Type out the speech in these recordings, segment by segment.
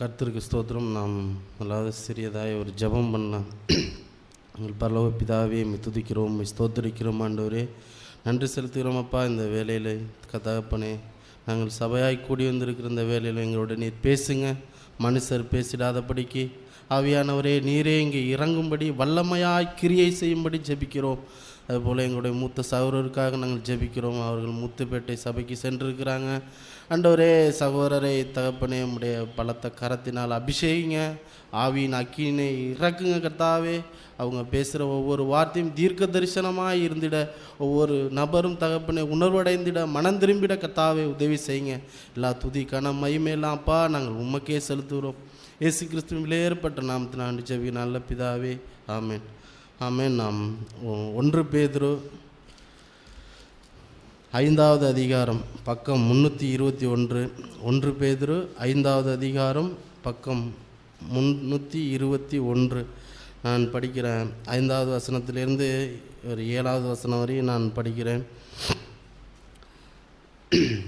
கர்த்தருக்கு ஸ்தோத்திரம். நாம் அல்லாத சிறியதாய் ஒரு ஜெபம் பண்ணலாம். எங்கள் பரலோக பிதாவே உம்மை துதிக்கிறோம் உம்மை ஸ்தோத்திரிக்கிறோம் ஆண்டவரே. நன்றி செலுத்துகிறோம் அப்பா இந்த வேலையில் கதகப்பனே நாங்கள் சபையாய் கூடி வந்திருக்கிற இந்த வேலையில் எங்களோட நீர் பேசுங்க. மனுஷர் பேசிடாதபடிக்கு ஆவியானவரே நீரே இங்கே இறங்கும்படி வல்லமையாய் கிரியை செய்யும்படி ஜெபிக்கிறோம். அதுபோல் எங்களுடைய மூத்த சகோதரருக்காக நாங்கள் ஜெபிக்கிறோம். அவர்கள் முத்துப்பேட்டை சபைக்கு சென்றிருக்கிறாங்க. அண்டவரே சகோதரரை தகப்பனே உம்முடைய பலத்த கரத்தினால் அபிஷேகிங்க. ஆவியின் அக்கினை இறக்குங்க கர்த்தாவே. அவங்க பேசுகிற ஒவ்வொரு வார்த்தையும் தீர்க்க தரிசனமாக இருந்திட ஒவ்வொரு நபரும் தகப்பனை உணர்வடைந்திட மனம் திரும்பிட கர்த்தாவே உதவி செய்யுங்க. எல்லா துதி கன மகிமையெல்லாம் அப்பா நாங்கள் உமக்கே செலுத்துகிறோம். இயேசு கிறிஸ்துவிலே ஏற்பட்ட நாமத்தினாண்டு ஜெபி நல்ல பிதாவே ஆமேன். ஆமே நாம் ஒன்று பேதுரு ஐந்தாவது அதிகாரம் பக்கம் முந்நூற்றி இருபத்தி ஒன்று. ஒன்று பேதுரு ஐந்தாவது அதிகாரம் பக்கம் முந்நூற்றி இருபத்தி ஒன்று. நான் படிக்கிறேன். ஐந்தாவது வசனத்திலிருந்து ஒரு ஏழாவது வசனம் வரையும் நான் படிக்கிறேன்.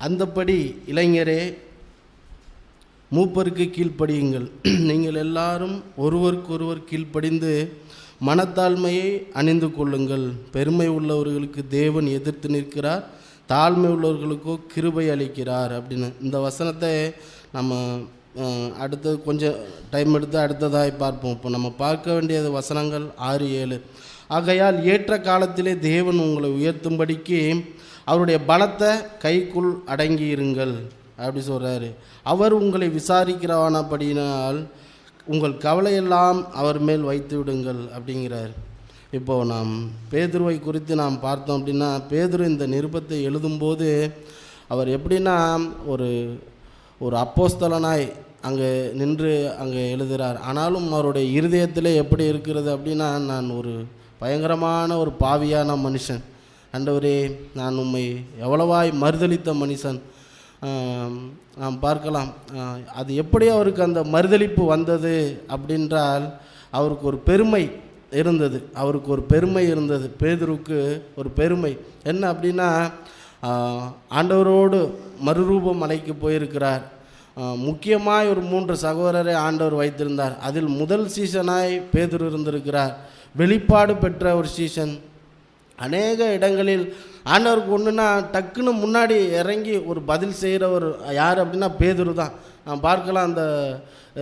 அந்தப்படி இளைஞரே மூப்பருக்கு கீழ்ப்படியுங்கள். நீங்கள் எல்லாரும் ஒருவருக்கொருவர் கீழ்ப்படிந்து மனத்தாழ்மையை அணிந்து கொள்ளுங்கள். பெருமை உள்ளவர்களுக்கு தேவன் எதிர்த்து நிற்கிறார் தாழ்மை உள்ளவர்களுக்கோ கிருபை அளிக்கிறார் அப்படின்னு. இந்த வசனத்தை நம்ம அடுத்தது கொஞ்சம் டைம் எடுத்து அடுத்ததாக பார்ப்போம். இப்போ நம்ம பார்க்க வேண்டியது வசனங்கள் ஆறு ஏழு. ஆகையால் ஏற்ற காலத்திலே தேவன் உங்களை உயர்த்தும்படிக்கு அவருடைய பலத்தை கைக்குள் அடங்கியிருங்கள். அப்படி சொல்கிறாரு அவர் உங்களை விசாரிக்கிறவானபடியினால் உங்கள் கவலையெல்லாம் அவர் மேல் வைத்து விடுங்கள் அப்படிங்கிறார். இப்போது நாம் பேதுருவை குறித்து நாம் பார்த்தோம் அப்படின்னா பேதுரு இந்த நிருபத்தை எழுதும்போது அவர் எப்படின்னா ஒரு ஒரு அப்போஸ்தலனாய் அங்கே நின்று அங்கே எழுதுகிறார் ஆனாலும் அவருடைய இருதயத்தில் எப்படி இருக்கிறது அப்படின்னா நான் ஒரு பயங்கரமான ஒரு பாவியான மனுஷன். அண்டவரே நான் உம்மை எவ்வளவாய் மறுதளித்த மனுஷன். நாம் பார்க்கலாம். அது எப்படி அவருக்கு அந்த மறுதளிப்பு வந்தது அப்படின்றால் அவருக்கு ஒரு பெருமை இருந்தது. அவருக்கு ஒரு பெருமை இருந்தது. பேதுருக்கு ஒரு பெருமை. என்ன அப்படின்னா ஆண்டவரோடு மறுரூப மலைக்கு போயிருக்கிறார். முக்கியமாய் ஒரு மூன்று சகோதரரை ஆண்டவர் வைத்திருந்தார். அதில் முதல் சீசனாய் பேதுரு இருந்திருக்கிறார். வெளிப்பாடு பெற்ற ஒரு சீசன். அநேக இடங்களில் ஆண்டவருக்கு ஒன்றுனா டக்குன்னு முன்னாடி இறங்கி ஒரு பதில் செய்கிறவர் யார் அப்படின்னா பேதுரு தான். நான் பார்க்கலாம் அந்த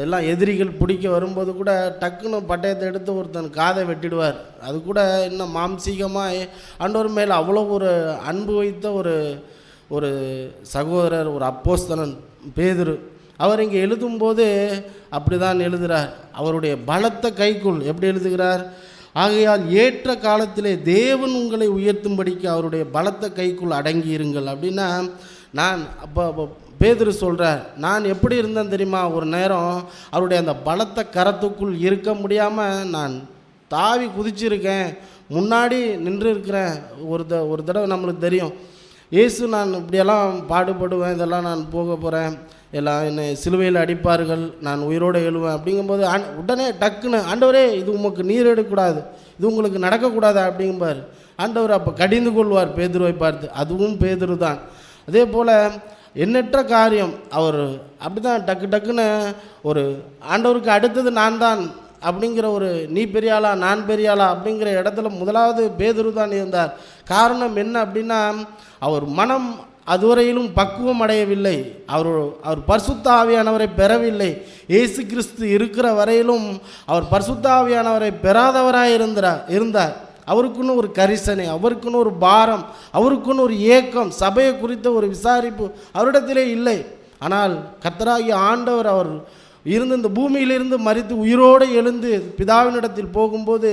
எல்லாம் எதிரிகள் பிடிக்க வரும்போது கூட டக்குன்னு பட்டயத்தை எடுத்து ஒருத்தன் காதை வெட்டிடுவார். அது கூட இன்னும் மாம்சீகமாக ஆண்டவர் மேலே அவ்வளோ ஒரு அன்பு வைத்த ஒரு ஒரு சகோதரர் ஒரு அப்போஸ்தனன் பேதுரு. அவர் இங்கே எழுதும்போது அப்படி தான் எழுதுகிறார் அவருடைய பலத்த கைக்குள் எப்படி எழுதுகிறார்? ஆகையால் ஏற்ற காலத்திலே தேவன் உங்களை உயர்த்தும்படிக்கு அவருடைய பலத்த கைக்குள் அடங்கியிருங்கள். அப்படின்னா நான் அப்போ பேதர் பேதுரு சொல்கிறார் நான் எப்படி இருந்தேன் தெரியுமா? ஒரு நேரம் அவருடைய அந்த பலத்த கரத்துக்குள் இருக்க முடியாமல் நான் தாவி குதிச்சிருக்கேன். முன்னாடி நின்று இருக்கிறேன் ஒரு த ஒரு தடவை நம்மளுக்கு தெரியும். இயேசு நான் இப்படியெல்லாம் பாடுபடுவேன் இதெல்லாம் நான் போக போகிறேன் எல்லாம் என்னை சிலுவையில் அடிப்பார்கள் நான் உயிரோடு எழுவேன் அப்படிங்கும்போது ஆண் உடனே டக்குன்னு ஆண்டவரே இது உமக்கு நீர் எடுக்கக்கூடாது இது உங்களுக்கு நடக்கக்கூடாது? அப்படிங்கும்பார். ஆண்டவர் அப்போ கடிந்து கொள்வார் பேதுருவை பார்த்து. அதுவும் பேதுரு தான். அதே போல் எண்ணற்ற காரியம் அவர் அப்படி தான் டக்கு டக்குன்னு ஒரு ஆண்டவருக்கு அடுத்தது நான் தான். அப்படிங்கிற ஒரு நீ பெரியாளா நான் பெரியாளா? அப்படிங்கிற இடத்துல முதலாவது பேதுரு தான் இருந்தார். காரணம் என்ன அப்படின்னா அவர் மனம் அதுவரையிலும் பக்குவம் அடையவில்லை. அவர் அவர் பரிசுத்த ஆவியானவரை பெறவில்லை. இயேசு கிறிஸ்து இருக்கிற வரையிலும் அவர் பரிசுத்த ஆவியானவரை பெறாதவராக இருந்தார் இருந்தார். அவருக்குன்னு ஒரு கரிசனை அவருக்குன்னு ஒரு பாரம் அவருக்குன்னு ஒரு ஏக்கம் சபையை குறித்த ஒரு விசாரிப்பு அவரிடத்திலே இல்லை. ஆனால் கத்தராகி ஆண்டவர் அவர் இருந்து இந்த பூமியிலிருந்து மறித்து உயிரோடு எழுந்து பிதாவினிடத்தில் போகும்போது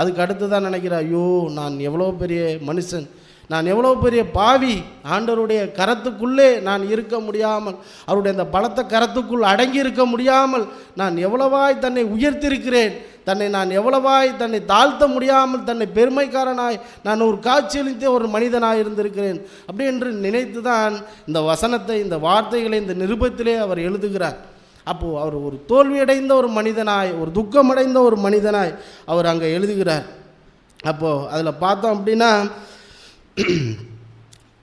அதுக்கு அடுத்து தான் நினைக்கிறார் ஐயோ நான் எவ்வளோ பெரிய மனுஷன். நான் எவ்வளோ பெரிய பாவி. ஆண்டவருடைய கரத்துக்குள்ளே நான் இருக்க முடியாமல் அவருடைய அந்த பலத்த கரத்துக்குள் அடங்கி இருக்க முடியாமல் நான் எவ்வளவாய் தன்னை உயர்த்திருக்கிறேன் தன்னை நான் எவ்வளவாய் தன்னை தாழ்த்த முடியாமல் தன்னை பெருமைக்காரனாய் நான் ஒரு காட்சியளித்த ஒரு மனிதனாய் இருந்திருக்கிறேன். அப்படி என்று நினைத்து தான் இந்த வசனத்தை இந்த வார்த்தைகளை இந்த நிருபத்திலே அவர் எழுதுகிறார். அப்போது அவர் ஒரு தோல்வியடைந்த ஒரு மனிதனாய் ஒரு துக்கமடைந்த ஒரு மனிதனாய் அவர் அங்கே எழுதுகிறார். அப்போது அதில் பார்த்தோம் அப்படின்னா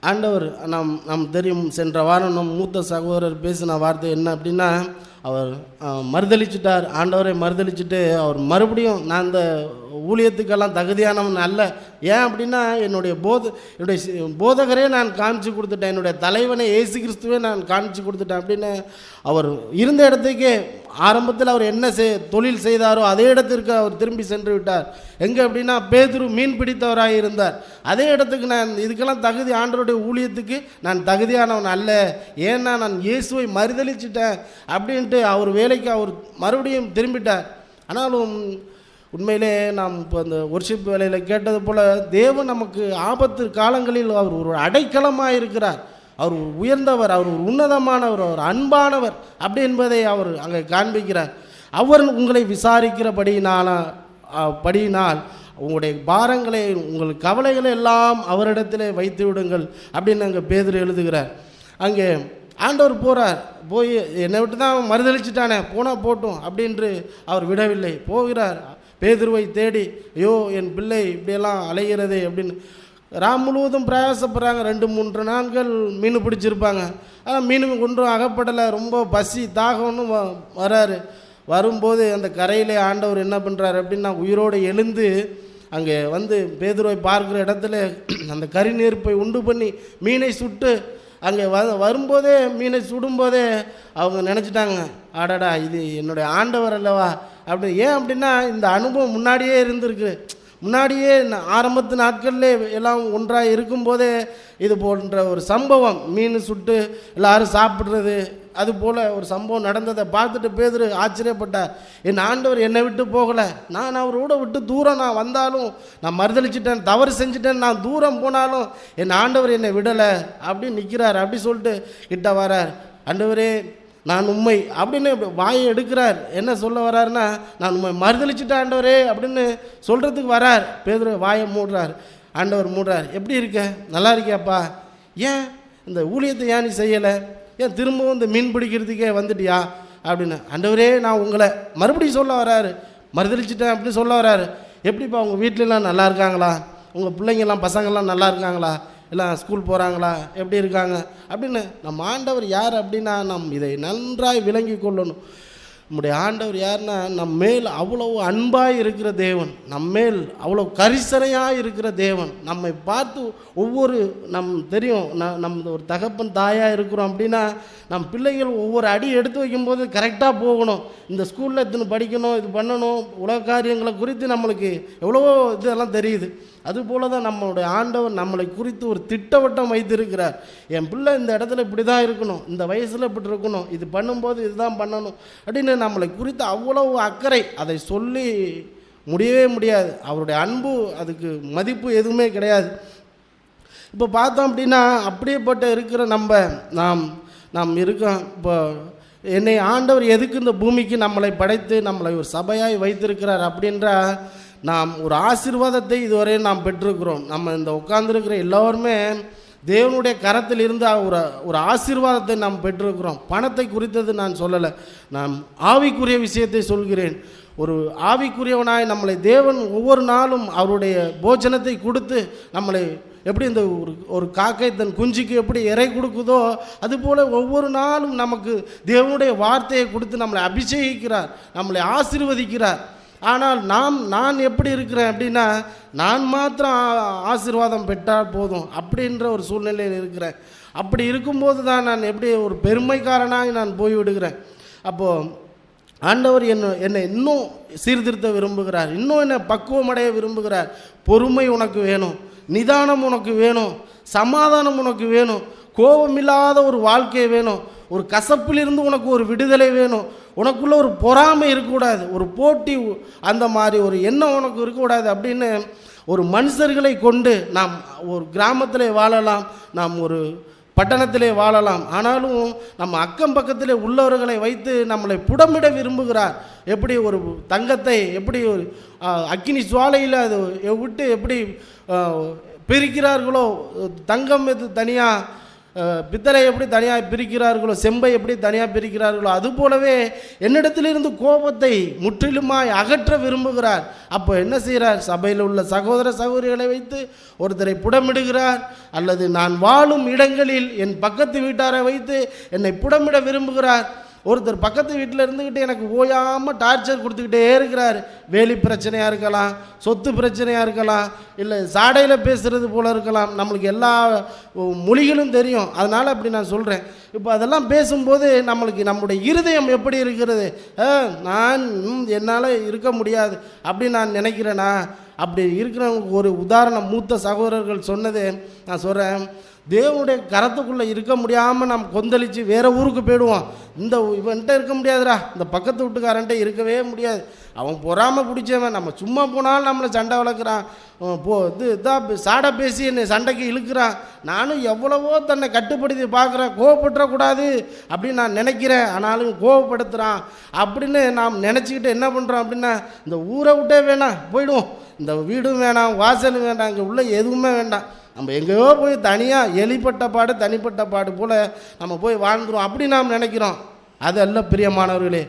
ஆண்டவர் நாம் நாம் தெரியும் சென்ற வாரம் நம் மூத்த சகோதரர் பேசின வார்த்தை என்ன அப்படின்னா அவர் அஹ், ஆண்டவரை மறுதளிச்சுட்டு அவர் மறுபடியும் நான் இந்த ஊழியத்துக்கெல்லாம் தகுதியானவன் அல்ல. ஏன் அப்படின்னா என்னுடைய போத என்னுடைய போதகரே நான் காமிச்சு கொடுத்துட்டேன். என்னுடைய தலைவனை இயேசு கிறிஸ்துவே நான் காமிச்சு கொடுத்துட்டேன் அப்படின்னு அவர் இருந்த இடத்துக்கே ஆரம்பத்தில் அவர் என்ன செய் தொழில் செய்தாரோ அதே இடத்திற்கு அவர் திரும்பி சென்று விட்டார். எங்கே அப்படின்னா பேதுரு மீன் பிடித்தவராக இருந்தார். அதே இடத்துக்கு நான் இதுக்கெல்லாம் தகுதி ஆண்டவருடைய ஊழியத்துக்கு நான் தகுதியானவன் அல்ல. ஏன்னா நான் இயேசுவை மறுதளிச்சிட்டேன் அப்படின்ட்டு அவர் வேலைக்கு அவர் மறுபடியும் திரும்பிட்டார். ஆனாலும் உண்மையிலே நாம் இப்போ அந்த ஒர்ஷிப் வேலையில் கேட்டது போல் தேவன் நமக்கு ஆபத்து காலங்களில் அவர் ஒரு அடைக்கலமாக இருக்கிறார். அவர் ஒரு உயர்ந்தவர் அவர் ஒரு உன்னதமானவர் அவர் அன்பானவர் அப்படி என்பதை அவர் அங்கே காண்பிக்கிறார். அவர் உங்களை விசாரிக்கிறபடியினால படியினால் உங்களுடைய பாரங்களை உங்கள் கவலைகளை எல்லாம் அவரிடத்திலே வைத்து விடுங்கள் அப்படின்னு அங்கே பேதர் எழுதுகிறார். அங்கே ஆண்டவர் போகிறார் போய் என்னை விட்டு தான் மறுதளிச்சிட்டானே போனால் போட்டும் அப்படின்று அவர் விடவில்லை. போகிறார். பேதுருவை தேடி ஐயோ என் பிள்ளை இப்படியெல்லாம் அலைகிறதே அப்படின்னு. ராம் முழுவதும் பிரயாசப்படுறாங்க. ரெண்டு மூன்று நாட்கள் மீன் பிடிச்சிருப்பாங்க. ஆனால் மீன் ஒன்றும் அகப்படலை. ரொம்ப பசி தாகம்னு வ- வராரு. வரும்போது அந்த கரையிலே ஆண்டவர் என்ன பண்ணுறாரு அப்படின்னா உயிரோடு எழுந்து அங்கே வந்து பேதுருவை பார்க்குற இடத்துல அந்த கறி நெருப்பை உண்டு பண்ணி மீனை சுட்டு அங்கே வ வரும்போதே மீனை சுடும்போதே அவங்க நினச்சிட்டாங்க ஆடாடா இது என்னுடைய ஆண்டவர் அல்லவா? அப்படி ஏன் அப்படின்னா இந்த அனுபவம் முன்னாடியே இருந்திருக்கு. முன்னாடியே ஆரம்பத்து நாட்கள்லே எல்லாம் ஒன்றாக இருக்கும்போதே இது போன்ற ஒரு சம்பவம். மீன் சுட்டு எல்லாரும் சாப்பிட்றது அது போல் ஒரு சம்பவம் நடந்ததை பார்த்துட்டு பேதர் ஆச்சரியப்பட்டார். என் ஆண்டவர் என்னை விட்டு போகலை. நான் அவரோட விட்டு தூரம் நான் வந்தாலும் நான் மறுதளிச்சிட்டேன் தவறு செஞ்சுட்டேன் நான் தூரம் போனாலும் என் ஆண்டவர் என்னை விடலை அப்படின்னு நிற்கிறார் அப்படி சொல்லிட்டு கிட்ட வரார். ஆண்டவரே நான் உண்மை அப்படின்னு வாயை எடுக்கிறார். என்ன சொல்ல வர்றாருன்னா நான் உண்மை மறுதளிச்சுட்டேன் ஆண்டவரே அப்படின்னு சொல்கிறதுக்கு வரார். பேதுரு வாயை மூடுறார். ஆண்டவர் மூடுறார். எப்படி இருக்க? நல்லா இருக்கியாப்பா? ஏன் இந்த ஊழியத்தை ஏன் நீ செய்யலை? ஏன் திரும்பவும் இந்த மீன் பிடிக்கிறதுக்கே வந்துட்டியா? அப்படின்னு. ஆண்டவரே நான் உங்களை மறுபடியும் சொல்ல வராரு. மறுதளிச்சிட்டேன் அப்படின்னு சொல்ல வராரு. எப்படிப்பா உங்கள் வீட்டிலலாம் நல்லா இருக்காங்களா? உங்கள் பிள்ளைங்கெல்லாம் பசங்கள்லாம் நல்லா இருக்காங்களா? எல்லாம் ஸ்கூல் போகிறாங்களா எப்படி இருக்காங்க? அப்படின்னு நம்ம ஆண்டவர் யார் அப்படின்னா நம் இதை நன்றாய் விளங்கி கொள்ளணும். நம்முடைய ஆண்டவர் யாருன்னா நம் மேல் அவ்வளவு அன்பாக இருக்கிற தேவன். நம்ம மேல் அவ்வளோ கரிசனையாக இருக்கிற தேவன். நம்மை பார்த்து ஒவ்வொரு நம் தெரியும் ந நம்ம ஒரு தகப்பன் தாயாக இருக்கிறோம் அப்படின்னா நம் பிள்ளைகள் ஒவ்வொரு அடி எடுத்து வைக்கும்போது கரெக்டாக போகணும். இந்த ஸ்கூலில் இத்தனை படிக்கணும் இது பண்ணணும் உலக காரியங்களை குறித்து நம்மளுக்கு எவ்வளவோ இதெல்லாம் தெரியுது. அதுபோல தான் நம்மளுடைய ஆண்டவர் நம்மளை குறித்து ஒரு திட்டவட்டம் வைத்திருக்கிறார். என் பிள்ளை இந்த இடத்துல இப்படி தான் இருக்கணும் இந்த வயசில் இப்படி இருக்கணும் இது பண்ணும்போது இதுதான் பண்ணணும் அப்படின்னு நம்மளை குறித்து அவ்வளவு அக்கறை. அதை சொல்லி முடியவே முடியாது. அவருடைய அன்பு அதுக்கு மதிப்பு எதுவுமே கிடையாது. இப்போ பார்த்தோம் அப்படின்னா அப்படியேப்பட்ட இருக்கிற நம்ம நாம் நாம் இருக்கோம். இப்போ என்னை ஆண்டவர் எதுக்கு இந்த பூமிக்கு நம்மளை படைத்து நம்மளை ஒரு சபையாய் வைத்திருக்கிறார் அப்படின்றா நாம் ஒரு ஆசீர்வாதத்தை இதுவரை நாம் பெற்றிருக்கிறோம். நம்ம இந்த உட்கார்ந்துருக்கிற எல்லோருமே தேவனுடைய கரத்தில் இருந்து ஒரு ஒரு ஆசீர்வாதத்தை நாம் பெற்றிருக்கிறோம். பணத்தை குறித்தது நான் சொல்லலை. நான் ஆவிக்குரிய விஷயத்தை சொல்கிறேன். ஒரு ஆவிக்குரியவனாய் நம்மளை தேவன் ஒவ்வொரு நாளும் அவருடைய போஜனத்தை கொடுத்து நம்மளை எப்படி இந்த ஒரு ஒரு காக்கை தன் குஞ்சுக்கு எப்படி இறை கொடுக்குதோ அதுபோல் ஒவ்வொரு நாளும் நமக்கு தேவனுடைய வார்த்தையை கொடுத்து நம்மளை அபிஷேகிக்கிறார். நம்மளை ஆசீர்வதிக்கிறார். ஆனால் நாம் நான் எப்படி இருக்கிறேன் அப்படின்னா நான் மாத்திரம் ஆசீர்வாதம் பெற்றால் போதும் அப்படின்ற ஒரு சூழ்நிலையில் இருக்கிறேன். அப்படி இருக்கும்போது தான் நான் எப்படி ஒரு பெருமைக்காரனாக நான் போய்விடுகிறேன். அப்போது ஆண்டவர் என்ன என்னை இன்னும் சீர்திருத்த விரும்புகிறார். இன்னும் என்னை பக்குவமடைய விரும்புகிறார். பொறுமை உனக்கு வேணும். நிதானம் உனக்கு வேணும். சமாதானம் உனக்கு வேணும். கோபமில்லாத ஒரு வாழ்க்கை வேணும். ஒரு கசப்பிலிருந்து உனக்கு ஒரு விடுதலை வேணும். உனக்குள்ளே ஒரு பொறாமை இருக்கக்கூடாது. ஒரு போட்டி அந்த மாதிரி ஒரு எண்ணம் உனக்கு இருக்கக்கூடாது அப்படின்னு ஒரு மனுஷர்களை கொண்டு நாம் ஒரு கிராமத்தில் வாழலாம் நாம் ஒரு பட்டணத்திலே வாழலாம். ஆனாலும் நம்ம அக்கம் பக்கத்திலே உள்ளவர்களை வைத்து நம்மளை புடமிட விரும்புகிறார். எப்படி ஒரு தங்கத்தை எப்படி ஒரு அக்கினி சுவாலையில் அது விட்டு எப்படி பிரிக்கிறார்களோ தங்கம் இது தனியாக பித்தளை எப்படி தனியாக பிரிக்கிறார்களோ செம்பை எப்படி தனியாக பிரிக்கிறார்களோ அது போலவே என்னிடத்திலிருந்து கோபத்தை முற்றிலுமாய் அகற்ற விரும்புகிறார். அப்போ என்ன செய்கிறார்? சபையில் உள்ள சகோதர சகோதரிகளை வைத்து ஒருத்தரை புடமிடுகிறார். அல்லது நான் வாழும் இடங்களில் என் பக்கத்து வீட்டாரை வைத்து என்னை புடமிட விரும்புகிறார். ஒருத்தர் பக்கத்து வீட்டில் இருந்துக்கிட்டு எனக்கு ஓயாமல் டார்ச்சர் கொடுத்துக்கிட்டே இருக்கிறார். வேலி பிரச்சனையாக இருக்கலாம் சொத்து பிரச்சனையாக இருக்கலாம் இல்லை சாடையில் பேசுகிறது போல இருக்கலாம். நம்மளுக்கு எல்லா மொழிகளும் தெரியும். அதனால் அப்படி நான் சொல்கிறேன் இப்போ அதெல்லாம் பேசும்போது நம்மளுக்கு நம்முடைய இருதயம் எப்படி இருக்கிறது? நான் என்னால் இருக்க முடியாது அப்படி நான் நினைக்கிறேனா? அப்படி இருக்கிறவங்களுக்கு ஒரு உதாரணம் மூத்த சகோதரர்கள் சொன்னது நான் சொல்கிறேன் தேவனுடைய கரத்துக்குள்ளே இருக்க முடியாமல் நாம் கொந்தளித்து வேறு ஊருக்கு போயிடுவோம். இந்த இவன்கிட்ட இருக்க முடியாதுடா. இந்த பக்கத்து வீட்டுக்காரன்ட்ட இருக்கவே முடியாது. அவன் பொறாமல் பிடிச்சவன். நம்ம சும்மா போனாலும் நம்மளை சண்டை வளர்க்குறான். போ இது இதான் சாடை பேசி என்னை சண்டைக்கு இழுக்கிறான். நானும் எவ்வளவோ தன்னை கட்டுப்படுத்தி பார்க்குறேன். கோவப்பட்டுறக்கூடாது அப்படின்னு நான் நினைக்கிறேன். ஆனாலும் கோவப்படுத்துகிறான் அப்படின்னு நாம் நினச்சிக்கிட்டு என்ன பண்ணுறோம் அப்படின்னா இந்த ஊரை விட்டே வேணாம் போயிடுவோம். இந்த வீடும் வேணாம் வாசலும் வேண்டாம் இங்கே உள்ள எதுவுமே வேண்டாம். நம்ம எங்கேயோ போய் தனியாக எலிப்பட்ட பாடு தனிப்பட்ட பாடு போல் நம்ம போய் வாழ்ந்துரும். அப்படி நாம் நினைக்கிறோம். அது அல்ல பிரியமானவர்களே.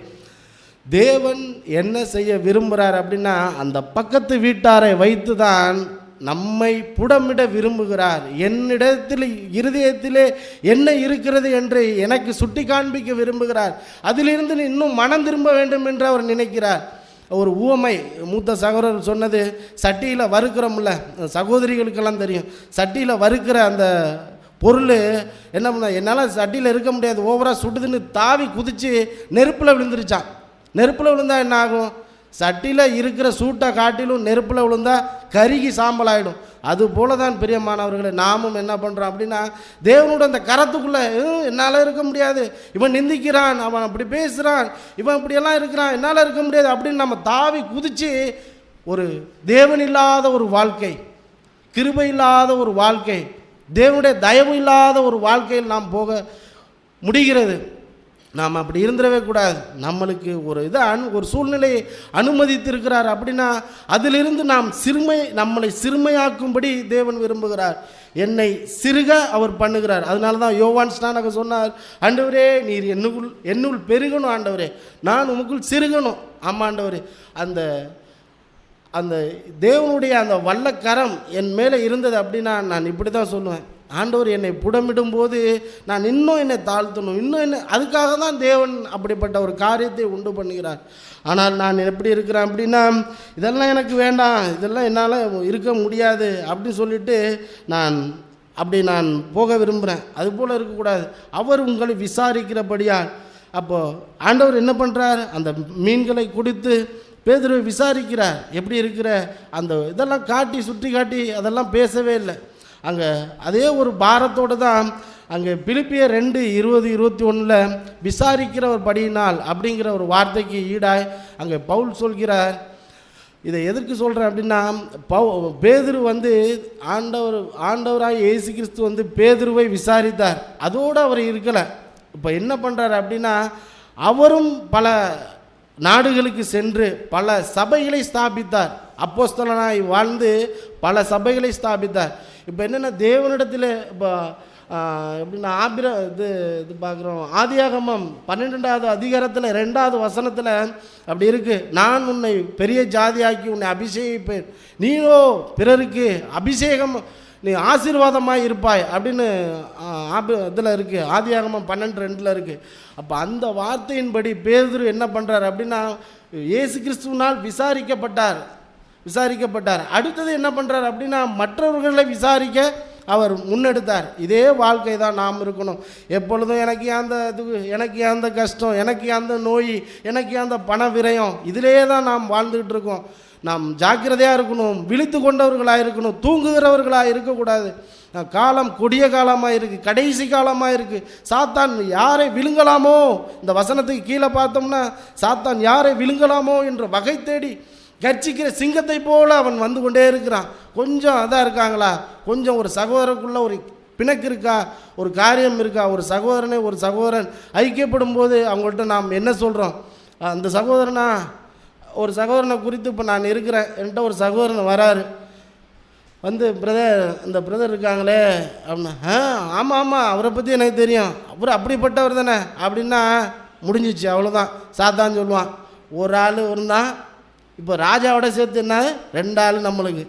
தேவன் என்ன செய்ய விரும்புகிறார் அப்படின்னா அந்த பக்கத்து வீட்டாரை வைத்து தான் நம்மை புடமிட விரும்புகிறார். என்னிடத்தில் இருதயத்திலே என்ன இருக்கிறது என்று எனக்கு சுட்டி காண்பிக்க விரும்புகிறார். அதிலிருந்து இன்னும் மனம் திரும்ப வேண்டும் என்று அவர் நினைக்கிறார். ஒரு ஊமை மூத்த சகோதரர் சொன்னது சட்டியில் வறுக்கிறோம்ல சகோதரிகளுக்கெல்லாம் தெரியும். சட்டியில் வறுக்கிற அந்த பொருள் என்ன பண்ண என்னால் சட்டியில் இருக்க முடியாது. ஓவராக சுடுதுன்னு தாவி குதித்து நெருப்பில் விழுந்துருச்சான் நெருப்பில் விழுந்தால் என்ன ஆகும்? சட்டியில் இருக்கிற சூட்டை காட்டிலும் நெருப்பில் விழுந்தா கருகி சாம்பல் ஆகிடும் அது போல தான் பிரியமானவர்களே நாமும் என்ன பண்ணுறோம் அப்படின்னா தேவனோட அந்த கரத்துக்குள்ளே என்னால் இருக்க முடியாது. இவன் நிந்திக்கிறான் அவன் அப்படி பேசுகிறான் இவன் இப்படியெல்லாம் இருக்கிறான் என்னால் இருக்க முடியாது. அப்படின்னு நம்ம தாவி குதித்து ஒரு தேவன் இல்லாத ஒரு வாழ்க்கை கிருபை இல்லாத ஒரு வாழ்க்கை தேவனுடைய தயவு இல்லாத ஒரு வாழ்க்கையில் நாம் போக முடிகிறது. நாம் அப்படி இருந்துடவே கூடாது. நம்மளுக்கு ஒரு இதை அனு ஒரு சூழ்நிலையை அனுமதித்திருக்கிறார் அப்படின்னா அதிலிருந்து நாம் சிறுமை நம்மளை சிறுமையாக்கும்படி தேவன் விரும்புகிறார். என்னை சிறுக அவர் பண்ணுகிறார். அதனால தான் யோவான் ஸ்நானக சொன்னார் ஆண்டவரே நீர் என்னுக்குள் என்னுள் பெருகணும் ஆண்டவரே. நான் உமக்குள் சிறுகணும். ஆமாம் ஆண்டவரே. அந்த அந்த தேவனுடைய அந்த வல்லக்கரம் என் மேலே இருந்தது அப்படின்னா நான் இப்படி தான் சொல்லுவேன். ஆண்டவர் என்னை புடமிடும் போது நான் இன்னும் என்னை தாழ்த்தணும் இன்னும் என்ன அதுக்காக தான் தேவன் அப்படிப்பட்ட ஒரு காரியத்தை உண்டு பண்ணுகிறார். ஆனால் நான் எப்படி இருக்கிறேன் அப்படின்னா இதெல்லாம் எனக்கு வேண்டாம் இதெல்லாம் என்னால் இருக்க முடியாது அப்படின்னு சொல்லிட்டு நான் அப்படி நான் போக விரும்புகிறேன் அது போல் இருக்கக்கூடாது. அவர் உங்களை விசாரிக்கிறபடியால். அப்போது ஆண்டவர் என்ன பண்ணுறார் அந்த மீன்களை குடித்து பேதுருவை விசாரிக்கிறார். எப்படி இருக்கிற? அந்த இதெல்லாம் காட்டி சுற்றி காட்டி அதெல்லாம் பேசவே இல்லை. அங்கே அதே ஒரு பாரத்தோடு தான் அங்கே பிலிப்பிய ரெண்டு இருபது இருபத்தி ஒன்றில் விசாரிக்கிற ஒரு படியினால் அப்படிங்கிற ஒரு வார்த்தைக்கு ஈடாய் அங்கே பவுல் சொல்கிறார். இதை எதற்கு சொல்கிறேன் அப்படின்னா பவு பேதுரு வந்து ஆண்டவர் ஆண்டவராக இயேசு கிறிஸ்து வந்து பேதுருவை விசாரித்தார். அதோடு அவர் இருக்கலை. இப்போ என்ன பண்ணுறாரு அப்படின்னா அவரும் பல நாடுகளுக்கு சென்று பல சபைகளை ஸ்தாபித்தார். அப்போஸ்தலனாய் வாழ்ந்து பல சபைகளை ஸ்தாபித்தார். இப்போ என்னென்ன தேவனிடத்தில் இப்போ எப்படின்னா ஆபிர இது இது பார்க்குறோம். ஆதியாகமம் பன்னெண்டாவது அதிகாரத்தில் ரெண்டாவது வசனத்தில் அப்படி இருக்கு. நான் உன்னை பெரிய ஜாதியாக்கி உன்னை அபிஷேகிப்பேன். நீயோ பிறருக்கு அபிஷேகம் நீ ஆசீர்வாதமாக இருப்பாய் அப்படின்னு ஆபி இதில் இருக்குது ஆதியாகமம் பன்னெண்டு ரெண்டில் இருக்குது அப்போ அந்த வார்த்தையின்படி பேதுரு என்ன பண்ணுறாரு அப்படின்னா இயேசு கிறிஸ்துவினால் விசாரிக்கப்பட்டார். விசாரிக்கப்பட்டார். அடுத்தது என்ன பண்ணுறார் அப்படின்னா மற்றவர்களை விசாரிக்க அவர் முன்னெடுத்தார். இதே வாழ்க்கை தான் நாம் இருக்கணும். எப்பொழுதும் எனக்கு அந்த இது எனக்கு அந்த கஷ்டம் எனக்கு அந்த நோய் எனக்கு அந்த பண விரயம் இதிலே தான் நாம் வாழ்ந்துக்கிட்டு இருக்கோம். நாம் ஜாக்கிரதையாக இருக்கணும் விழித்து கொண்டவர்களாக இருக்கணும் தூங்குகிறவர்களாக இருக்கக்கூடாது. காலம் கொடிய காலமாக இருக்குது கடைசி காலமாக இருக்குது சாத்தான் யாரை விழுங்கலாமோ? இந்த வசனத்துக்கு கீழே பார்த்தோம்னா சாத்தான் யாரை விழுங்கலாமோ என்ற வகை தேடி கர்ச்சிக்கிற சிங்கத்தை போல அவன் வந்து கொண்டே இருக்கிறான். கொஞ்சம் அதாக இருக்காங்களா? கொஞ்சம் ஒரு சகோதரருக்குள்ள ஒரு பிணக்கு இருக்கா? ஒரு காரியம் இருக்கா? ஒரு சகோதரனை ஒரு சகோதரன் ஐக்கியப்படும் போது அவங்கள்ட்ட நாம் என்ன சொல்கிறோம் அந்த சகோதரனா? ஒரு சகோதரனை குறித்து இப்போ நான் இருக்கிறேன். என்கிட்ட ஒரு சகோதரன் வராரு. வந்து பிரதர் இந்த பிரதர் இருக்காங்களே. அப்படின்னா ஆ ஆமாம் ஆமாம் அவரை பற்றி எனக்கு தெரியும். அவர் அப்படிப்பட்டவர் தானே. அப்படின்னா முடிஞ்சிச்சு. அவ்வளோதான் சாத்தான் சொல்லுவான். ஒரு ஆள் இருந்தான் இப்போ ராஜாவோட சேர்த்து என்ன ரெண்டு ஆள் நம்மளுக்கு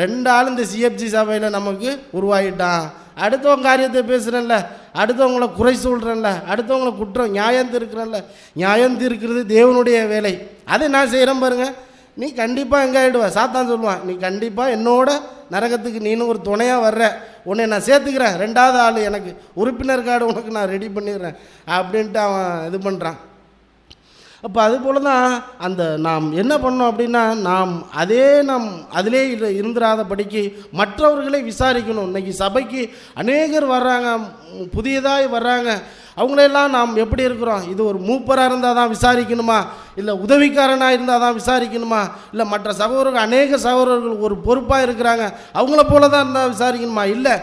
ரெண்டு ஆள் இந்த சிஎஃப்ஜி சபையில் நமக்கு உருவாகிட்டான். அடுத்தவங்க காரியத்தை பேசுகிறேன்ல அடுத்தவங்கள குறை சொல்கிறேன்ல அடுத்தவங்கள குற்றம் நியாயம் தீர்க்கிறேன்ல. நியாயம் தீர்க்கிறது தேவனுடைய வேலை. அதை நான் செய்கிறேன் பாருங்கள் நீ கண்டிப்பாக எங்கே ஆகிடுவ சாத்தான் சொல்லுவான் நீ கண்டிப்பாக என்னோட நரகத்துக்கு நீனும் ஒரு துணையாக வர்ற. உன்னை நான் சேர்த்துக்கிறேன். ரெண்டாவது ஆள் எனக்கு உறுப்பினர் கார்டு உனக்கு நான் ரெடி பண்ணிடுறேன். அப்படின்ட்டு அவன் இது பண்ணுறான் அப்போ அதுபோல தான் அந்த நாம் என்ன பண்ணோம் அப்படின்னா நாம் அதே நாம் அதிலே இருந்துராதபடிக்கு மற்றவர்களை விசாரிக்கணும். இன்னைக்கு சபைக்கு அநேகர் வர்றாங்க புதியதாக வர்றாங்க. அவங்களெல்லாம் நாம் எப்படி இருக்கிறோம்? இது ஒரு மூப்பராக இருந்தால் தான் விசாரிக்கணுமா? இல்லை உதவிக்காரனாக இருந்தால் தான் விசாரிக்கணுமா? இல்லை மற்ற சகோதரர்கள் அநேக சகோதரர்கள் ஒரு பொறுப்பாக இருக்கிறாங்க. அவங்கள போல தான் இருந்தால் விசாரிக்கணுமா? இல்லை.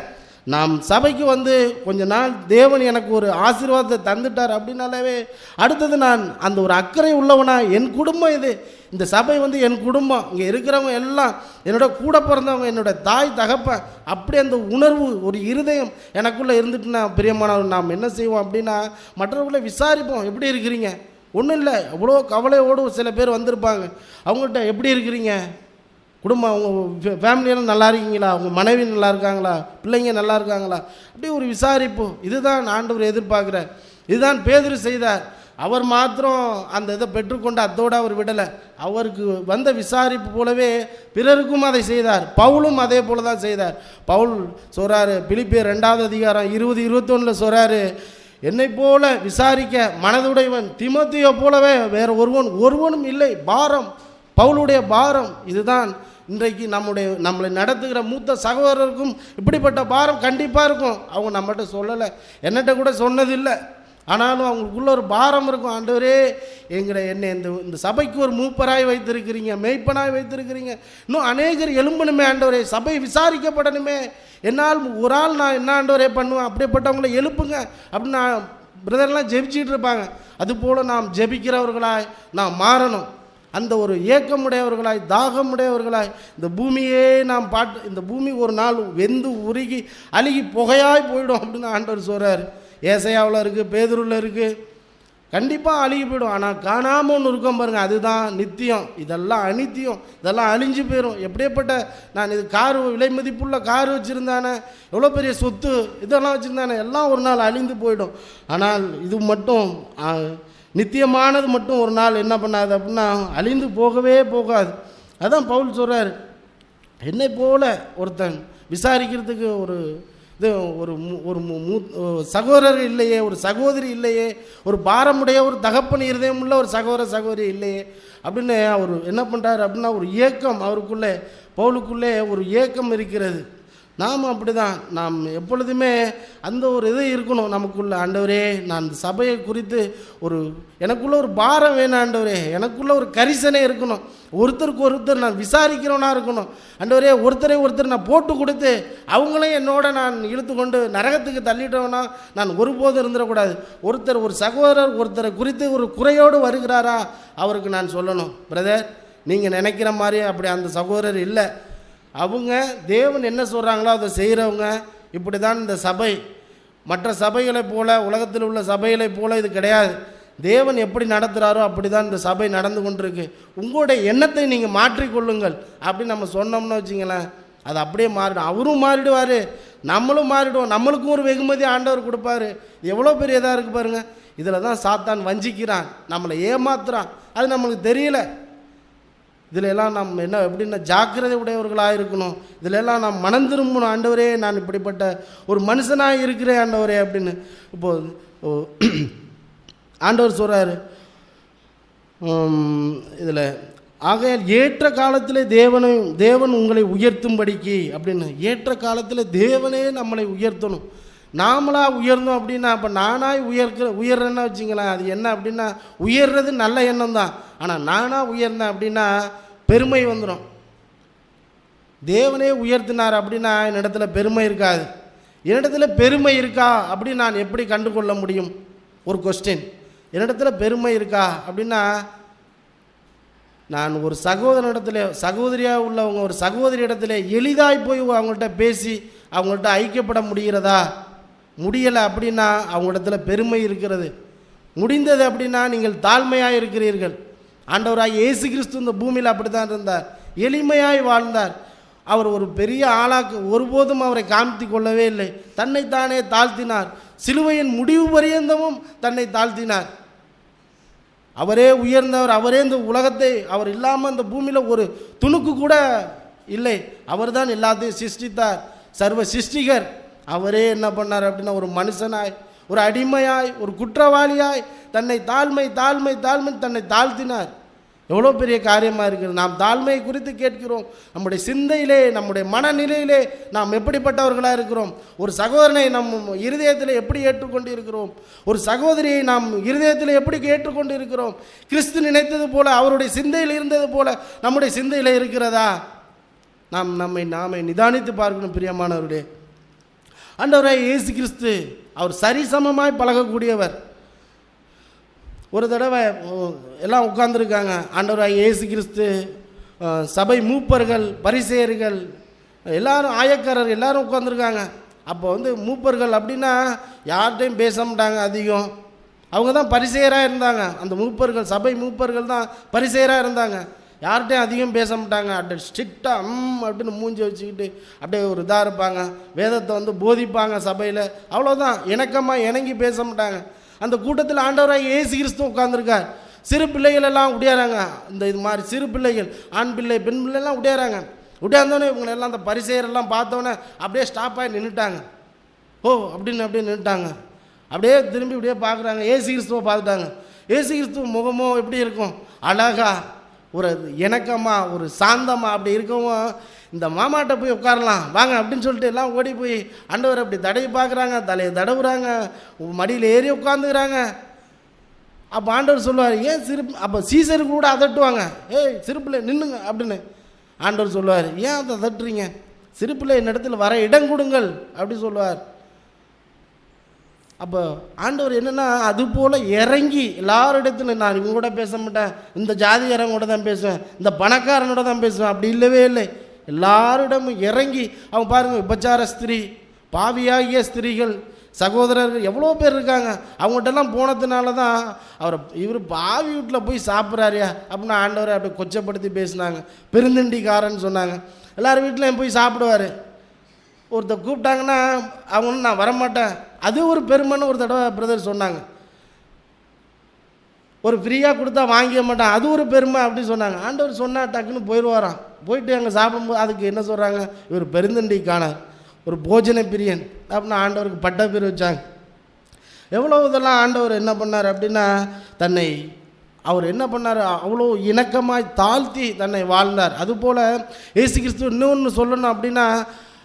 நாம் சபைக்கு வந்து கொஞ்ச நாள் தேவன் எனக்கு ஒரு ஆசீர்வாதத்தை தந்துட்டார் அப்படின்னாலே அடுத்தது நான் அந்த ஒரு அக்கறை உள்ளவனா? என் குடும்பம் இது. இந்த சபை வந்து என் குடும்பம். இங்கே இருக்கிறவங்க எல்லாம் என்னோட கூட பிறந்தவங்க என்னோட தாய் தகப்பன் அப்படி அந்த உணர்வு ஒரு இருதயம் எனக்குள்ளே இருந்துட்டுனா பிரியமானவர் நாம் என்ன செய்வோம் அப்படின்னா மற்றவர்களை விசாரிப்போம். எப்படி இருக்கிறீங்க? ஒன்றும் இல்லை. எவ்வளோ கவலையோடு சில பேர் வந்திருப்பாங்க. அவங்கள்ட்ட எப்படி இருக்கிறீங்க? குடும்பம் அவங்க ஃபேமிலியெல்லாம் நல்லா இருக்கீங்களா? அவங்க மனைவி நல்லா இருக்காங்களா? பிள்ளைங்க நல்லா இருக்காங்களா? அப்படி ஒரு விசாரிப்பு. இதுதான் ஆண்டவர் எதிர்பார்க்குற. இதுதான் பேதர் செய்தார். அவர் மாத்திரம் அந்த இதை பெற்றுக்கொண்டு அதோடு அவர் விடலை. அவருக்கு வந்த விசாரிப்பு போலவே பிறருக்கும் அதை செய்தார். பவுலும் அதே போல தான் செய்தார். பவுல் சொல்கிறாரு பிலிப்பியர் ரெண்டாவது அதிகாரம் இருபது இருபத்தொன்னில் சொல்கிறாரு என்னை போல விசாரிக்க மனதுடையவன் திமத்தியை போலவே வேற ஒருவன் ஒருவனும் இல்லை. பாரம் பவுலுடைய பாரம் இதுதான். இன்றைக்கு நம்முடைய நம்மளை நடத்துகிற மூத்த சகோதரருக்கும் இப்படிப்பட்ட பாரம் கண்டிப்பாக இருக்கும். அவங்க நம்மகிட்ட சொல்லலை. என்னட்ட கூட சொன்னதில்லை. ஆனாலும் அவங்களுக்குள்ள ஒரு பாரம் இருக்கும். ஆண்டவரே எங்களை என்னை இந்த இந்த சபைக்கு ஒரு மூப்பராய் வைத்திருக்கிறீங்க மெய்ப்பனாய் வைத்திருக்கிறீங்க. இன்னும் அநேகர் எழும்பணுமே ஆண்டவரே. சபை விசாரிக்கப்படணுமே. என்னால் ஒரு ஆள் நான் என்ன ஆண்டவரே பண்ணுவேன்? அப்படிப்பட்டவங்களை எழுப்புங்க. அப்படின்னு நான் பிரதர்லாம் ஜெபிச்சிட்டு இருப்பாங்க. அதுபோல் நாம் ஜெபிக்கிறவர்களாய் நாம் மாறணும். அந்த ஒரு ஏக்கமுடையவர்களாய் தாகமுடையவர்களாய் இந்த பூமியே நாம் பாட்டு இந்த பூமி ஒரு நாள் வெந்து உருகி அழுகி புகையாய் போயிடும் அப்படின்னு ஆண்டவர் சொல்கிறார் ஏசையாவில் இருக்குது பேதூரில் இருக்குது கண்டிப்பாக அழுகி போயிடும். ஆனால் காணாமல் ஒன்று இருக்கும் பாருங்கள் அதுதான் நித்தியம். இதெல்லாம் அனித்தியம் இதெல்லாம் அழிஞ்சு போயிடும் எப்படியப்பட்ட நான் இது காரு விலை மதிப்புள்ள காரு வச்சுருந்தானே எவ்வளோ பெரிய சொத்து இதெல்லாம் வச்சுருந்தானே எல்லாம் ஒரு நாள் அழிந்து போயிடும். ஆனால் இது மட்டும் நித்தியமானது மட்டும் ஒரு நாள் என்ன பண்ணாது அப்படின்னா அழிந்து போகவே போகாது. அதான் பவுல் சொல்கிறார் என்னை போல ஒருத்தன் விசாரிக்கிறதுக்கு ஒரு இது ஒரு மு- ஒரு மு- மூ சகோதரர் இல்லையே ஒரு சகோதரி இல்லையே ஒரு பாரமுடைய ஒரு தகப்பன் இருதயம் உள்ள ஒரு சகோதர சகோதரி இல்லையே அப்படின்னு அவர் என்ன பண்ணுறாரு அப்படின்னா ஒரு ஏக்கம் அவருக்குள்ளே பவுலுக்குள்ளே ஒரு ஏக்கம் இருக்கிறது. நாம் அப்படிதான். நாம் எப்பொழுதுமே அந்த ஒரு இது இருக்கணும் நமக்குள்ள. ஆண்டவரே நான் சபையை குறித்து ஒரு எனக்குள்ளே ஒரு பாரம் வேணும் ஆண்டவரே. எனக்குள்ளே ஒரு கரிசனை இருக்கணும். ஒருத்தருக்கு ஒருத்தர் நான் விசாரிக்கிறவனா இருக்கணும். ஆண்டவரே ஒருத்தரை ஒருத்தர் நான் போட்டு கொடுத்து அவங்களையும் என்னோட நான் இழுத்து கொண்டு நரகத்துக்கு தள்ளிட்டவனா நான் ஒருபோதும் இருந்துடக்கூடாது. ஒருத்தர் ஒரு சகோதரர் ஒருத்தரை குறித்து ஒரு குறையோடு வருகிறாரா? அவருக்கு நான் சொல்லணும். பிரதர் நீங்கள் நினைக்கிற மாதிரி அப்படி அந்த சகோதரர் இல்லை. அவங்க தேவன் என்ன சொல்கிறாங்களோ அதை செய்கிறவங்க இப்படி தான் இந்த சபை. மற்ற சபைகளைப் போல உலகத்தில் உள்ள சபைகளைப் போல இது கிடையாது. தேவன் எப்படி நடத்துகிறாரோ அப்படி தான் இந்த சபை நடந்து கொண்டிருக்கு. உங்களுடைய எண்ணத்தை நீங்கள் மாற்றிக்கொள்ளுங்கள் அப்படின்னு நம்ம சொன்னோம்னு வச்சிங்களேன் அது அப்படியே மாறிடும். அவரும் மாறிடுவார் நம்மளும் மாறிடுவோம். நம்மளுக்கும் ஒரு வெகுமதி ஆண்டவர் கொடுப்பாரு. எவ்வளோ பெரிய இதாக இருக்குது பாருங்கள் இதில் தான் சாத்தான் வஞ்சிக்கிறான் நம்மளை ஏமாத்துறான். அது நம்மளுக்கு தெரியல. இதில் எல்லாம் நாம் என்ன எப்படின்னா ஜாக்கிரதை உடையவர்களாக இருக்கணும். இதில் எல்லாம் நாம் மனம் திரும்பணும் ஆண்டவரே நான் இப்படிப்பட்ட ஒரு மனுஷனாக இருக்கிறேன் ஆண்டவரே அப்படின்னு. இப்போ ஆண்டவர் சொல்கிறாரு இதில் ஆகையால் ஏற்ற காலத்தில் தேவனை தேவன் உங்களை உயர்த்தும்படிக்கு அப்படின்னு. ஏற்ற காலத்தில் தேவனே நம்மளை உயர்த்தணும். நாமளாக உயர்ந்தோம் அப்படின்னா அப்போ நானாய் உயர்க்கிற உயர்றேன்னா வச்சுங்களேன் அது என்ன அப்படின்னா உயர்றது நல்ல எண்ணம் தான் ஆனால் நானாக உயர்ந்தேன் அப்படின்னா பெருமை வந்துடும் தேவனே உயர்த்தினார் அப்படின்னா என்னிடத்துல பெருமை இருக்காது. என்னிடத்துல பெருமை இருக்கா அப்படின்னு நான் எப்படி கண்டுகொள்ள முடியும்? ஒரு கொஸ்டின் என்னிடத்துல பெருமை இருக்கா அப்படின்னா நான் ஒரு சகோதரனிடத்துல சகோதரியாக உள்ளவங்க ஒரு சகோதரி இடத்துல எளிதாய் போய் அவங்கள்ட்ட பேசி அவங்கள்ட்ட ஐக்கியப்பட முடிகிறதா? முடியலை அப்படின்னா அவங்களிடத்துல பெருமை இருக்கிறது. முடிந்தது அப்படின்னா நீங்கள் தாழ்மையாக இருக்கிறீர்கள். ஆண்டவராக இயேசு கிறிஸ்து இந்த பூமியில் அப்படி தான் இருந்தார். எளிமையாய் வாழ்ந்தார். அவர் ஒரு பெரிய ஆளாக்கு ஒருபோதும் அவரை காமித்து கொள்ளவே இல்லை. தன்னைத்தானே தாழ்த்தினார். சிலுவையின் முடிவு பரியந்தமும் தன்னை தாழ்த்தினார். அவரே உயர்ந்தவர் அவரே இந்த உலகத்தை அவர் இல்லாமல் அந்த பூமியில் ஒரு துணுக்கு கூட இல்லை. அவர்தான் எல்லாத்தையும் சிருஷ்டித்தார். சர்வ சிருஷ்டிகர். அவரே என்ன பண்ணார் அப்படின்னா ஒரு மனுஷனாய் ஒரு அடிமையாய் ஒரு குற்றவாளியாய் தன்னை தாழ்மை தாழ்மை தாழ்மை தன்னை தாழ்த்தினார். எவ்வளோ பெரிய காரியமாக இருக்குது. நாம் தாழ்மையை குறித்து கேட்கிறோம். நம்முடைய சிந்தையிலே நம்முடைய மனநிலையிலே நாம் எப்படிப்பட்டவர்களாக இருக்கிறோம்? ஒரு சகோதரனை நம் இருதயத்தில் எப்படி ஏற்றுக்கொண்டு இருக்கிறோம் ஒரு சகோதரியை நாம் இருதயத்தில் எப்படி ஏற்றுக்கொண்டு இருக்கிறோம் கிறிஸ்து நினைத்தது போல அவருடைய சிந்தையில் இருந்தது போல நம்முடைய சிந்தையில் இருக்கிறதா? நாம் நம்மை நாமே நிதானித்து பார்க்கணும் பிரியமானவருடைய ஆண்டவராய் இயேசு கிறிஸ்து அவர் சரிசமமாய் பழகக்கூடியவர். ஒரு தடவை எல்லாம் உட்கார்ந்துருக்காங்க. ஆண்டவராய் இயேசு கிறிஸ்து சபை மூப்பர்கள் பரிசேயர்கள் எல்லாரும் ஆயக்காரர் எல்லாரும் உட்காந்துருக்காங்க அப்போ வந்து மூப்பர்கள் அப்படின்னா யார்கிட்டையும் பேச மாட்டாங்க அதிகம். அவங்க தான் பரிசெயராக இருந்தாங்க. அந்த மூப்பர்கள் சபை மூப்பர்கள் தான் பரிசெயராக இருந்தாங்க. யார்கிட்டையும் அதிகம் பேச மாட்டாங்க. அப்படியே ஸ்ட்ரிக்டாக அம் அப்படின்னு மூஞ்சி வச்சுக்கிட்டு அப்படியே ஒரு இதாக இருப்பாங்க. வேதத்தை வந்து போதிப்பாங்க சபையில். அவ்வளோதான் இணக்கமாக இணங்கி பேச மாட்டாங்க. அந்த கூட்டத்தில் ஆண்டவராக ஏசு கிறிஸ்து உட்காந்துருக்கார் சிறு பிள்ளைகள் எல்லாம் உடையாறாங்க இந்த இது மாதிரி சிறு பிள்ளைகள் ஆண் பிள்ளை பெண் பிள்ளைலாம் உடையாறாங்க உடையாந்தோடனே இவங்க எல்லாம் அந்த பரிசெயரெல்லாம் பார்த்தோன்னே அப்படியே ஸ்டாப் ஆகி நின்றுட்டாங்க ஓ அப்படின்னு அப்படியே நின்றுட்டாங்க அப்படியே திரும்பி இப்படியே பார்க்குறாங்க. ஏசு கிறிஸ்துவை பார்த்துட்டாங்க. ஏசு கிறிஸ்துவ முகமோ எப்படி இருக்கும்? அழகா ஒரு எனக்கம்மா ஒரு சாந்தம்மா அப்படி இருக்கவும் இந்த மாமாட்ட போய் உட்காரலாம். வாங்க அப்படின்னு சொல்லிட்டு எல்லாம் ஓடி போய் ஆண்டவர் அப்படி தடவி பார்க்குறாங்க தலையை தடவுறாங்க மடியில் ஏறி உட்காந்துக்கிறாங்க அப்போ ஆண்டவர் சொல்லுவார் ஏன் சிரிப்பு? அப்போ சீசருக்கு கூட அதட்டுவாங்க. ஏய் சிரிப்பில் நின்றுங்க அப்படின்னு ஆண்டவர் சொல்லுவார். ஏன் அதை அதட்டுறீங்க? சிரிப்பில் என்ன இடத்துல வர இடம் கொடுங்கள் அப்படி சொல்லுவார். அப்போ ஆண்டவர் என்னென்னா அது போல் இறங்கி எல்லாரிடத்துல நான் இவங்க கூட பேச மாட்டேன் இந்த ஜாதிகாரன் கூட தான் பேசுவேன் இந்த பணக்காரனோட தான் பேசுவேன் அப்படி இல்லவே இல்லை. எல்லாரிடமும் இறங்கி அவங்க பாருங்கள் விபச்சார ஸ்திரீ பாவியாகிய ஸ்திரீகள் சகோதரர்கள் எவ்வளோ பேர் இருக்காங்க. அவங்ககிட்டலாம் போனதுனால தான் அவர் இவர் பாவி வீட்டில் போய் சாப்பிட்றாரியா அப்படின்னு ஆண்டவரை அப்படி கொச்சப்படுத்தி பேசினாங்க. பெருந்திண்டிக்காரன்னு சொன்னாங்க. எல்லார் வீட்டிலையும் போய் சாப்பிடுவார். ஒருத்தர் கூப்பிட்டாங்கன்னா அவங்க நான் வரமாட்டேன். அது ஒரு பெருமைன்னு ஒரு தடவை பிரதர் சொன்னாங்க. ஒரு ஃப்ரீயாக கொடுத்தா வாங்கிக்க மாட்டான். அது ஒரு பெருமை அப்படின்னு சொன்னாங்க. ஆண்டவர் சொன்னால் டக்குன்னு போயிடுவாராம். போயிட்டு அங்கே சாப்பிடும்போது அதுக்கு என்ன சொல்கிறாங்க இவர் பெருந்தண்டிக்கானார் ஒரு போஜன பிரியன். அப்படின்னு ஆண்டவருக்கு பட்ட பேர் வச்சாங்க. எவ்வளோ இதெல்லாம் ஆண்டவர் என்ன பண்ணார் அப்படின்னா தன்னை அவர் என்ன பண்ணார்? அவ்வளோ இணக்கமாய் தாழ்த்தி தன்னை வாழ்ந்தார். அதுபோல் இயேசு கிறிஸ்து இன்னொன்று சொல்லணும் அப்படின்னா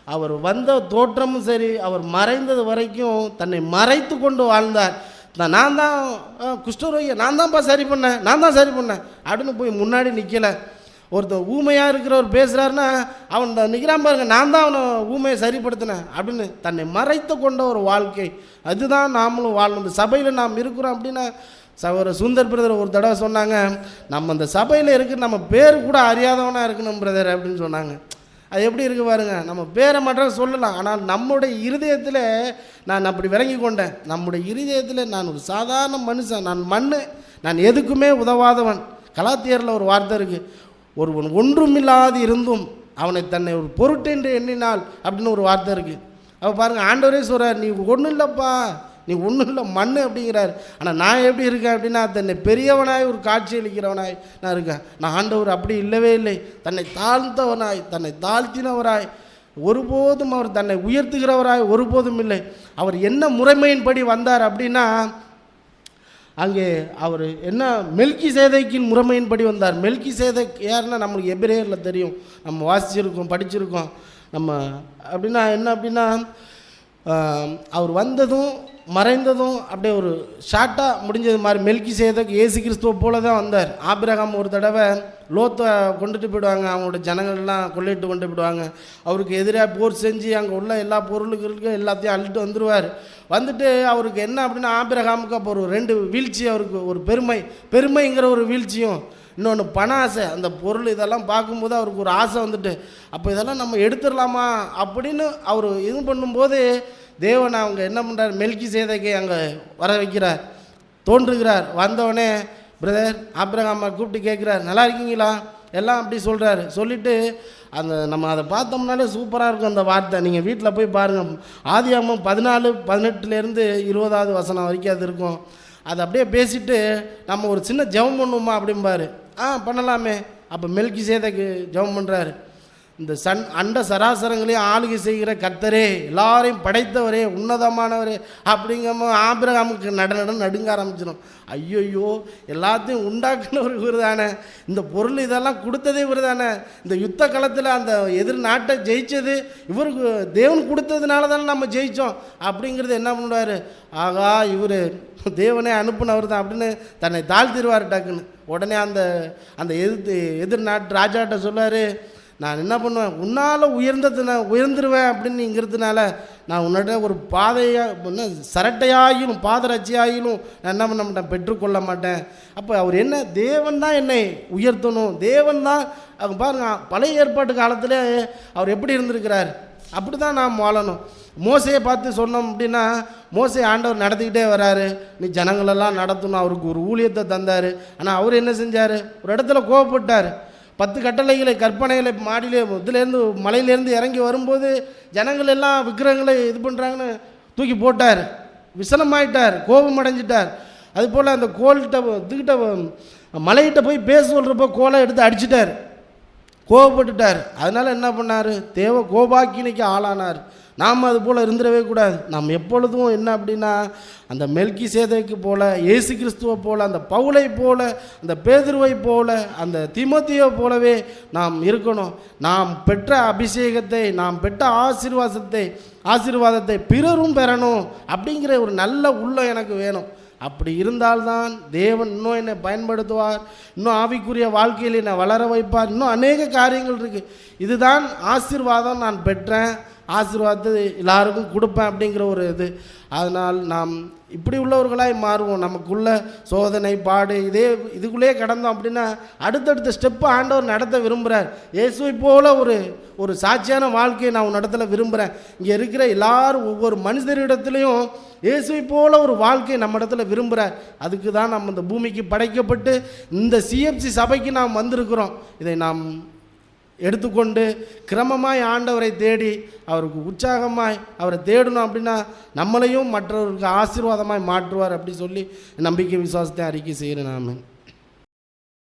அவர் வந்த தோற்றமும் சரி அவர் மறைந்தது வரைக்கும் தன்னை மறைத்து கொண்டு வாழ்ந்தார். நான் தான் அஹ், குஷ்டரோகியை நான் தான்ப்பா சரி பண்ணேன் நான் தான் சரி பண்ணேன் அப்படின்னு போய் முன்னாடி நிற்கலை ஒருத்தர் ஊமையாக இருக்கிறவர் பேசுகிறாருன்னா அவன் இந்த நிற்கிறான் பாருங்க நான் தான் அவனை ஊமையை சரிப்படுத்தினேன் அப்படின்னு தன்னை மறைத்து கொண்ட ஒரு வாழ்க்கை. அதுதான் நாமளும் வாழணும். இந்த சபையில் நாம் இருக்கிறோம் அப்படின்னா சகோதர சுந்தர் பிரதர் ஒரு தடவை சொன்னாங்க நம்ம அந்த சபையில் இருக்கு நம்ம பேர் கூட அறியாதவனாக இருக்கணும் பிரதர் அப்படின்னு சொன்னாங்க. அது எப்படி இருக்கு பாருங்கள் நம்ம பேரை மட்டும் சொல்லலாம். ஆனால் நம்முடைய இருதயத்தில் நான் அப்படி விளங்கி கொண்டேன். நம்முடைய இருதயத்தில் நான் ஒரு சாதாரண மனுஷன். நான் மண் நான் எதுக்குமே உதவாதவன். கலாத்தியரில் ஒரு வார்த்தை இருக்குது ஒருவன் ஒன்றுமில்லாது இருந்தும் அவனை தன்னை ஒரு பொருட்டு என்று எண்ணினால் அப்படின்னு ஒரு வார்த்தை இருக்குது அப்போ பாருங்கள் ஆண்டவரே சொல்கிறார் நீ ஒன்றும் இல்லைப்பா நீ ஒன்றும் இல்லை மண் அப்படிங்கிறார். ஆனால் நான் எப்படி இருக்கேன் அப்படின்னா தன்னை பெரியவனாய் ஒரு காட்சி அளிக்கிறவனாய் நான் இருக்கேன். நான் ஆண்டவர் அப்படி இல்லவே இல்லை. தன்னை தாழ்ந்தவனாய் தன்னை தாழ்த்தினவராய் ஒருபோதும் அவர் தன்னை உயர்த்துகிறவராய் ஒருபோதும் இல்லை. அவர் என்ன முறைமையின்படி வந்தார் அப்படின்னா அங்கே அவர் என்ன மெல்கி சேதைக்கின் முறைமையின்படி வந்தார். மெல்கி சேதை யாருன்னா நம்மளுக்கு எபிரேயரில் தெரியும். நம்ம வாசிச்சிருக்கோம் படிச்சிருக்கோம். நம்ம அப்படின்னா என்ன அப்படின்னா அவர் வந்ததும் மறைந்ததும் அப்படியே ஒரு ஷார்ட்டாக முடிஞ்சது மாதிரி மெல்கி செய்தக்கு ஏசு கிறிஸ்துவ போல தான் வந்தார். ஆபிரகாம் ஒரு தடவை லோத்தை கொண்டுட்டு போயிடுவாங்க. அவங்களோட ஜனங்கள்லாம் கொள்ளிட்டு கொண்டு போயிடுவாங்க. அவருக்கு எதிராக போர் செஞ்சு அங்கே உள்ள எல்லா பொருளுக்கும் எல்லாத்தையும் அள்ளிட்டு வந்துடுவார் வந்துட்டு அவருக்கு என்ன அப்படின்னா ஆபிரகாமுக்கு அப்போ ஒரு ரெண்டு வீழ்ச்சி அவருக்கு ஒரு பெருமை பெருமைங்கிற ஒரு வீழ்ச்சியும் இன்னொன்று பண ஆசை. அந்த பொருள் இதெல்லாம் பார்க்கும்போது அவருக்கு ஒரு ஆசை வந்துட்டு அப்போ இதெல்லாம் நம்ம எடுத்துடலாமா அப்படின்னு அவர் இது பண்ணும்போது தேவன் அவங்க என்ன பண்ணுறார் மெல்கி சேதைக்கு அங்கே வர வைக்கிறார். தோன்றுகிறார். வந்தவொடனே பிரதர் ஆப்ரகாமா கூப்பிட்டு கேட்குறார். நல்லா இருக்கீங்களா? எல்லாம் அப்படி சொல்கிறாரு சொல்லிவிட்டு அந்த நம்ம அதை பார்த்தோம்னாலே சூப்பராக இருக்கும் அந்த வார்த்தை. நீங்கள் வீட்டில் போய் பாருங்கள் ஆதியாகமம் பதினாலு பதினெட்டுலேருந்து இருபதாவது வசனம் வரைக்கும் அது இருக்கும். அதை அப்படியே பேசிட்டு நம்ம ஒரு சின்ன ஜெபம் பண்ணுவோமா? அப்படிம்பாரு. ஆ பண்ணலாமே. அப்போ மெல்கி சேதைக்கு ஜெபம் பண்ணுறாரு இந்த சன் அண்ட சராசரங்களையும் ஆளுகை செய்கிற கர்த்தரே எல்லாரையும் படைத்தவரே உன்னதமானவரே அப்படிங்கும் ஆபிரகாமுக்கு நட நட நடுங்க ஆரம்பிச்சிடும் ஐயோயோ எல்லாத்தையும் உண்டாக்குனவர் இவர் தானே இந்த பொருள் இதெல்லாம் கொடுத்ததே இவர் தானே இந்த யுத்த காலத்தில் அந்த எதிர் நாட்டை ஜெயித்தது இவருக்கு தேவன் கொடுத்ததுனால தானே நம்ம ஜெயித்தோம் அப்படிங்கிறது என்ன பண்ணுவார்? ஆகா இவர் தேவனே அனுப்புனவர் தான் அப்படின்னு தன்னை தாழ்த்திடுவார் டக்குன்னு. உடனே அந்த அந்த எதிர்த்து எதிர் நாட்டு ராஜாட்ட சொல்லார் நான் என்ன பண்ணுவேன்? உன்னால் உயர்ந்தது நான் உயர்ந்துருவேன் அப்படின்னுங்கிறதுனால நான் உன்னோட ஒரு பாதையாக என்ன சரட்டையாயிலும் பாதரட்சியாயிலும் நான் என்ன பண்ண மாட்டேன்? பெற்றுக்கொள்ள மாட்டேன். அப்போ அவர் என்ன தேவன் தான் என்னை உயர்த்தணும். தேவன் தான் அவங்க பாருங்க பழைய ஏற்பாட்டு காலத்தில் அவர் எப்படி இருந்திருக்கிறார்? அப்படி தான் நாம் வாழணும். மோசையை பார்த்து சொன்னோம் அப்படின்னா மோசை ஆண்டவர் நடத்திக்கிட்டே வராரு. நீ ஜனங்களெல்லாம் நடத்தணும். அவருக்கு ஒரு ஊழியத்தை தந்தார். ஆனால் அவர் என்ன செஞ்சார்? ஒரு இடத்துல கோவப்பட்டார். பத்து கட்டளைகளை கற்பனைகளை மாடியிலே இதுலேருந்து மலையிலேருந்து இறங்கி வரும்போது ஜனங்கள் எல்லாம் விக்கிரகங்களை இது பண்ணுறாங்கன்னு தூக்கி போட்டார். விசனமாயிட்டார் கோபம் அடைஞ்சிட்டார். அதுபோல் அந்த கோல்கிட்ட இதுகிட்ட மலைகிட்ட போய் பேச சொல்கிறப்போ கோலை எடுத்து அடிச்சிட்டார். கோவப்பட்டுட்டார். அதனால் என்ன பண்ணார்? தேவ கோபாக்கினைக்கு ஆளானார். நாம் அது போல் இருந்துடவே கூடாது. நாம் எப்பொழுதும் என்ன அப்படின்னா அந்த மெல்கி சேதைக்கு போல இயேசு கிறிஸ்துவை போல அந்த பவுலை போல அந்த பேதுருவை போல அந்த திமுத்தியை போலவே நாம் இருக்கணும். நாம் பெற்ற அபிஷேகத்தை நாம் பெற்ற ஆசீர்வாதத்தை ஆசீர்வாதத்தை பிறரும் பெறணும் அப்படிங்கிற ஒரு நல்ல உள்ளம் எனக்கு வேணும். அப்படி இருந்தால்தான் தேவன் இன்னும் என்னை பயன்படுத்துவார் இன்னும் ஆவிக்குரிய வாழ்க்கையில் என்னை வளர வைப்பார் இன்னும் அநேக காரியங்கள் இருக்குது இதுதான் ஆசீர்வாதம் நான் பெற்றேன். ஆசீர்வாதத்தை எல்லாருக்கும் கொடுப்பேன் அப்படிங்கிற ஒரு இது. அதனால் நாம் இப்படி உள்ளவர்களாய் மாறுவோம். நமக்குள்ள சோதனை பாடு இதே இதுக்குள்ளேயே கடந்தோம் அப்படின்னா அடுத்தடுத்த ஸ்டெப்பு ஆண்டவர் நடத்த விரும்புகிறார் இயேசுவை போல ஒரு ஒரு சாட்சியான வாழ்க்கையை நான் உன் இடத்துல விரும்புகிறேன் இங்கே இருக்கிற எல்லாரும் ஒவ்வொரு மனிதரிடத்துலையும் இயேசுவை போல ஒரு வாழ்க்கையை நம்ம இடத்துல விரும்புகிறார் அதுக்கு தான் நம்ம இந்த பூமிக்கு படைக்கப்பட்டு இந்த சிஎஃப்சி சபைக்கு நாம் வந்திருக்கிறோம். இதை நாம் எடுத்துக்கொண்டு கிரமமாய் ஆண்டவரை தேடி அவருக்கு உற்சாகமாய் அவரை தேடணும் அப்படின்னா நம்மளையும் மற்றவருக்கு ஆசீர்வாதமாய் மாற்றுவார் அப்படி சொல்லி நம்பிக்கை விசுவாசத்தை அறிக்கை செய்கிறேன். நான்